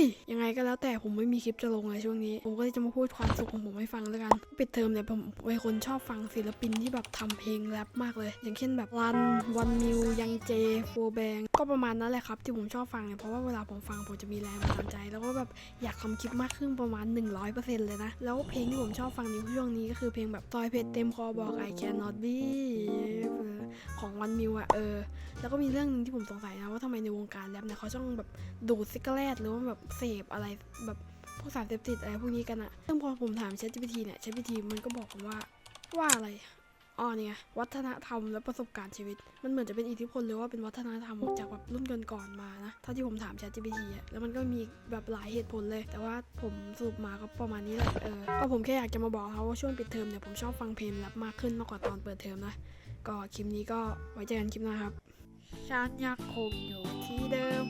ย ยังไงก็แล้วแต่ผมไม่มีคลิปจะลงเลยช่วงนี้ ผมก็จะมาพูดความสุขของผมให้ฟังแล้วกัน ปิดเทอมเนี่ยผมเป็นคนชอบฟังศิลปินที่แบบทำเพลงแรปมากเลย อย่างเช่นแบบรันวันมิวยังเจโฟแบงก็ประมาณนั้นแหละครับ ที่ผมชอบฟังเนี่ยเพราะว่าเวลาผมฟังผมจะมีแรงบันดาลใจ แล้วก็แบบอยากทำคลิปมากขึ้นประมาณ 100%เลยนะ แล้วเพลงที่ผมชอบฟังในช่วงนี้ก็คือเพลงแบบซอยเพชรเต็มคอบอก I cannot be ของวันมิวอะเออ แล้วก็มีเรื่องหนึงที่ผมสงสัยนะว่าทำไมในวงการแรปเนี่ยเขาต้องแบบดูดซิกเกอร์แลตหรือว่าแบบเสพอะไรแบบพวกสารเสพติดอะไรพวกนี้กันอะซึ่งพอผมถาม ChatGPT เนี่ย ChatGPT มันก็บอกผมว่าว่าอะไรอ๋อเนี่ยวัฒนธรรมและประสบการณ์ชีวิต มันเหมือนจะเป็นอิทธิพลหรือว่าเป็นวัฒนธรรมจากแบบรุ่นก่อนๆมานะเท่าที่ผมถาม ChatGPT อะแล้วมันก็มีแบบหลายเหตุผลเลย แต่ว่าผมสรุปมาก็ประมาณนี้แหละเออก็ผมแค่อยากจะมาบอกเขาว่าช่วงปิดเทอมเนี่ยผมชอบฟังเพลงแรปมากขึ้นมากกว่าตอนเปิดเทอมนะก็คลิปนี้ก็ไว้เจอกันคลิปหน้าครับฉันยังคงอยู่ที่เดิม